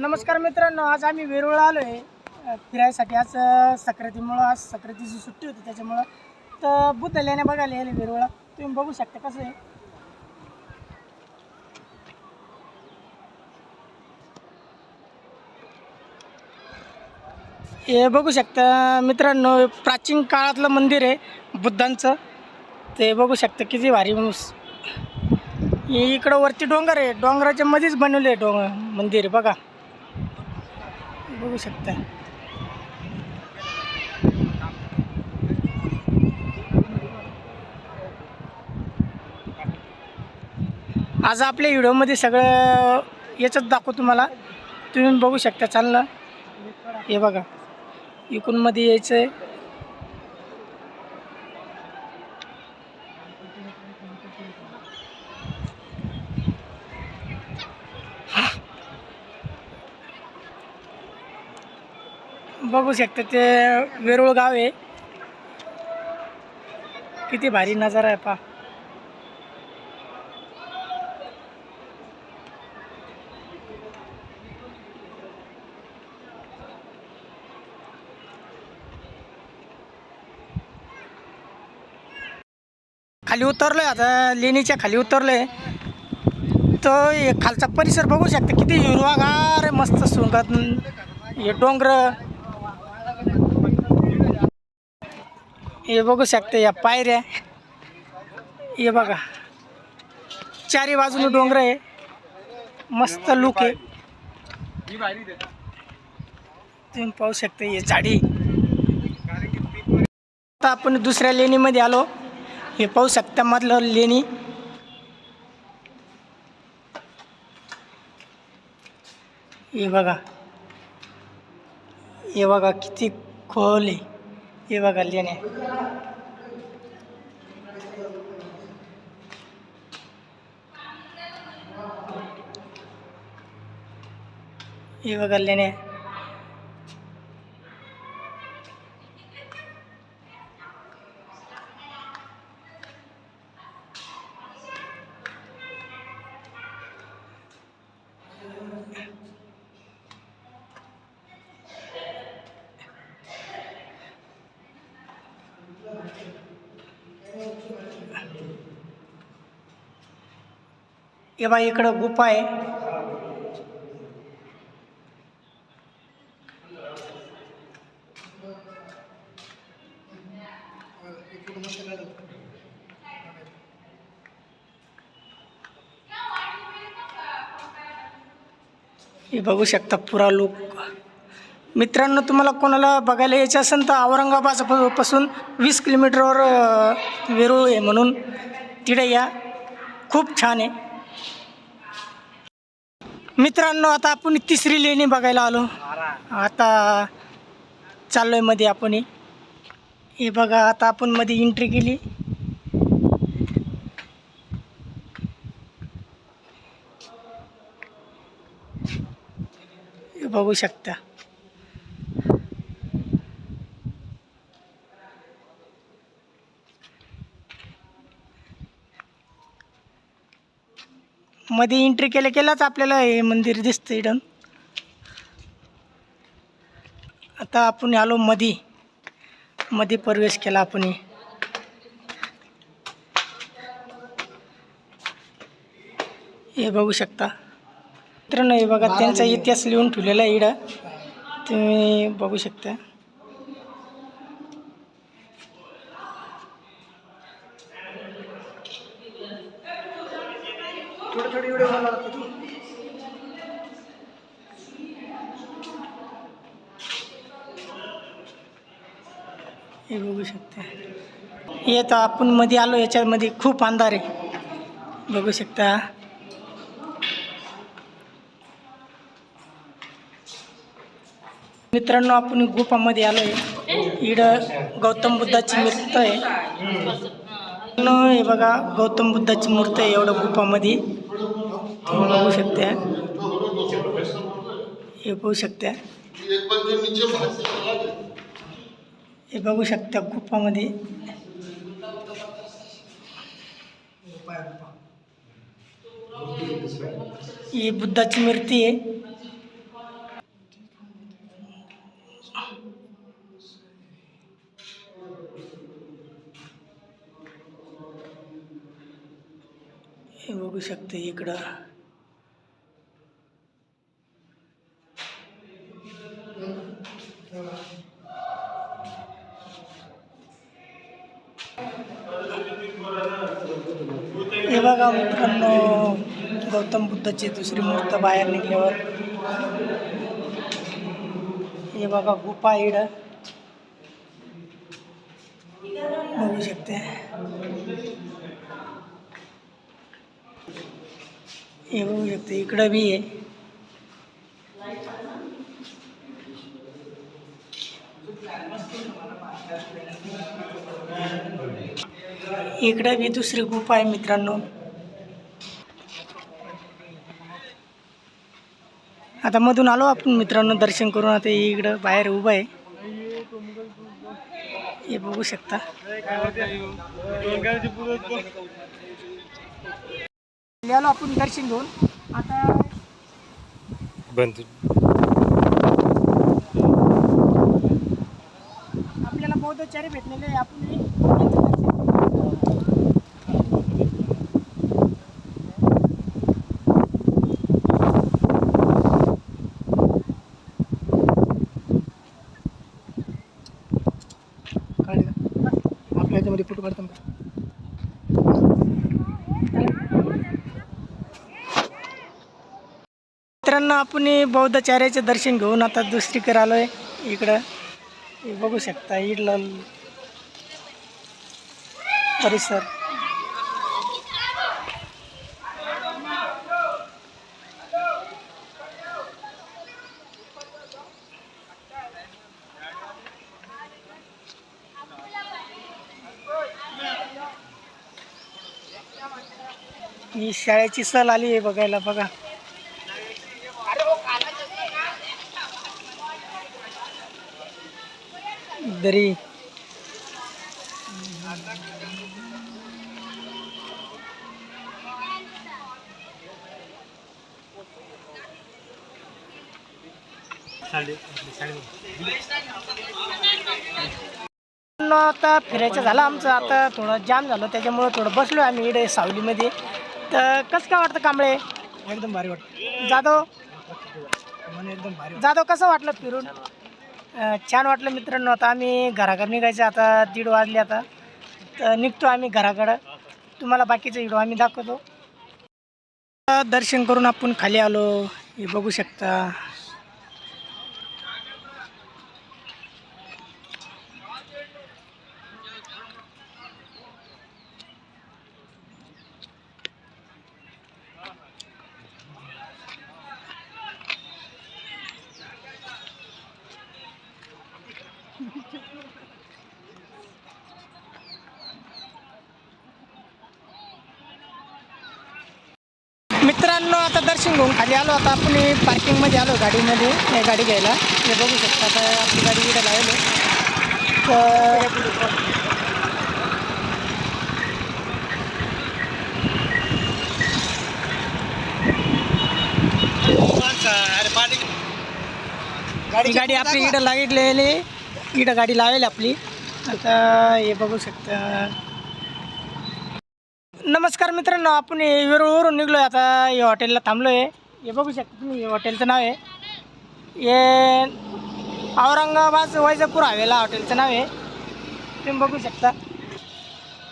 नमस्कार मित्रांनो आज आम्ही वेरूळला आलो आहे फिरायसाठी. आज अ, सक्रातीमुळं आज सक्रातीची सुट्टी होती त्याच्यामुळं. तर बुद्ध लेण्या बघायला यायला वेरूळला. तुम्ही बघू शकता कसं आहे. हे बघू शकता मित्रांनो प्राचीन काळातलं मंदिर आहे बुद्धांचं. ते बघू शकता किती भारी माणूस हे इकडं वरती डोंगर आहे. डोंगराच्या मध्येच बनवले डोंगर मंदिर बघा. बघू शकता. आज आपल्या व्हिडिओमध्ये सगळं याचंच दाखवू तुम्हाला. तुम्ही बघू शकता चाललं. हे बघा. इकूनमध्ये यायचं आहे बघू शकता ते वेरूळ गाव आहे. किती भारी नजारा आहे पा खाली उतरलोय आता लेणीच्या खाली उतरलोय. तो हे खालचा परिसर बघू शकता किती हिरवागार मस्त सुंगत हे डोंगर. हे बघू शकता या पायऱ्या. हे बघा. चारी बाजून डोंगर आहे. मस्त लुक आहे. तुम्ही पाहू शकता हे झाडी. आता आपण दुसऱ्या लेणीमध्ये आलो. हे पाहू शकता मधलं लेणी. हे बघा. हे बघा किती खोल आहे. हे बघा लेण्या हे हे बघा इकडं गुफा आहे हे बघू शकता पुरा लोक। मित्रांनो तुम्हाला कोणाला बघायला यायचं असेल तर औरंगाबादपासून वीस किलोमीटरवर वेरूळ आहे म्हणून. तिथे या. खूप छान आहे. मित्रांनो आता आपण तिसरी लेणी बघायला आलो. आता चाललो आहे मध्ये आपण. हे. हे बघा आता आपण मध्ये एंट्री केली. हे बघू शकता. मध्ये एंट्री केल्या केलाच आपल्याला हे मंदिर दिसतं इडन आता आपण आलो मध्ये मध्ये प्रवेश केला आपण. हे. बघू शकता. मित्रांनो हे बघा त्यांचा इतिहास लिहून ठेवलेला आहे इकडं तुम्ही बघू शकता. थोडं थोडी व्हिडिओ बनवला हे बघू शकता. हे आता आपण मध्ये आलो याच्यामध्ये खूप अंधार आहे. बघू शकता. मित्रांनो आपण गुफामध्ये आलो आहे इकडं गौतम बुद्धाची मूर्त आहे. हे बघा गौतम बुद्धाची मूर्त आहे एवढं गुफामध्ये. ते बघू शकता हे। पाहू शकता हे। बघू शकता गुप्पामध्ये ही बुद्धाची मूर्ती आहे। बघू शकते इकडं. हे बघा मित्रांनो गौतम बुद्धाची दुसरी मूर्त बाहेर निघल्यावर. हे बघा गुफा इड. बघू शकते. हे बघू शकते इकडं बी आहे. इकडं बी दुसरी गुफा आहे मित्रांनो. आता मधून आलो आपण मित्रांनो दर्शन करून. आता इकडं बाहेर उभं आहे. हे बघू शकता. आलो आपण दर्शन घेऊन. आता बंद. आपल्याला बौद्धाचार्य भेटलेले. आपण हे यांचं दर्शन काढ का? आपल्या याच्यामध्ये फोटो काढतो का मित्रांनो आपण बौद्धाचार्याचे दर्शन घेऊन आता दुसरीकडे आलो आहे इकडं बघू शकता इडलं परिसर. ही शाळेची सहल आली आहे बघायला बघा. दरी न आता फिरायचं झालं आमचं आता थोडं जाम झालं त्याच्यामुळं थोडं बसलो आम्ही इकडे सावलीमध्ये. तर कसं काय वाटतं कांबळे? एकदम भारी वाटतं. जाधव? एकदम भारी जाधव कसं वाटलं फिरून? छान वाटलं मित्रांनो. आता आम्ही घराकडे निघायचं आता दीड वाजले आता. तर निघतो आम्ही घराकडं. तुम्हाला बाकीचं व्हिडिओ आम्ही दाखवतो. दर्शन करून आपण खाली आलो. हे बघू शकता. मित्रांनो आता दर्शन घेऊन खाली आलो. आता आपण पार्किंगमध्ये आलो गाडीमध्ये हे गाडी घ्यायला. हे बघू शकता आता आपली गाडी इकडे लावली. तर गाडी गाडी आपली इकडं लागितलेली. इकडं गाडी लावेल आपली. आता हे बघू शकता. नमस्कार मित्रांनो आपण वेरूळवरून निघलो आहे आता हे हॉटेलला थांबलो आहे हे बघू शकता तुम्ही हे हॉटेलचं नाव आहे. हे औरंगाबाद वैजापूर हवेला हॉटेलचं नाव आहे. तुम्ही बघू शकता.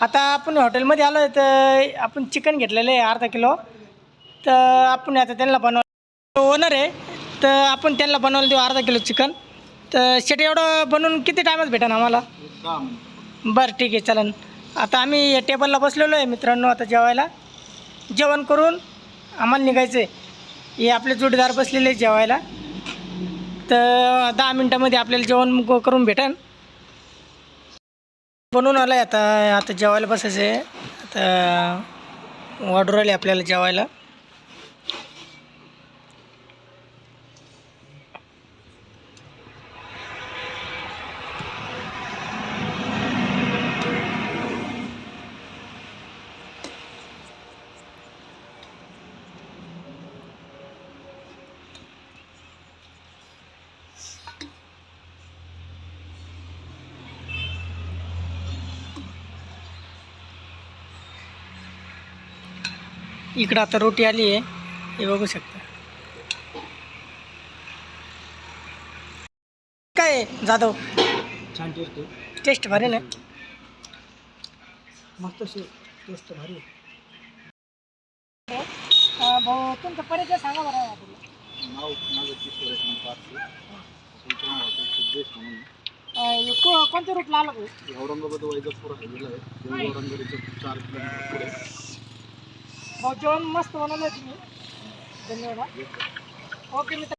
आता आपण हॉटेलमध्ये आलो आहे तर आपण चिकन घेतलेलं आहे अर्धा किलो. तर आपण आता त्यांना बनव ओनर आहे. तर आपण त्यांना बनवायला देऊ अर्धा किलो चिकन. तर शेट एवढं बनवून किती टायमात भेटेन आम्हाला? बरं ठीक आहे चालन. आता आम्ही या टेबलला बसलेलो आहे मित्रांनो आता जेवायला. जेवण करून आम्हाला निघायचं आहे हे आपले जोडीदार बसलेले जेवायला. तर दहा मिनटामध्ये आपल्याला जेवण करून भेटेन. बनवून आलं आहे आता आता जेवायला बसायचं आहे आता ऑर्डर आली आपल्याला जेवायला. इकडं आता रोटी आली आहे. हे बघू शकता. काय जाधव? छान टेस्ट टेस्ट भारी ना? मस्त टेस्ट भारी भाऊ तुमचा परिचय सांगा बरं. नाव माझं किशोर म्हणून. कोणत्या रूटला आलं भाऊ? औरंगाबाद वैजापूर हायवेला आहे. चार किलोमीटर पुढे. भाऊ जेवण मस्त बनवलं तुम्ही. धन्यवाद. ओके मित्र.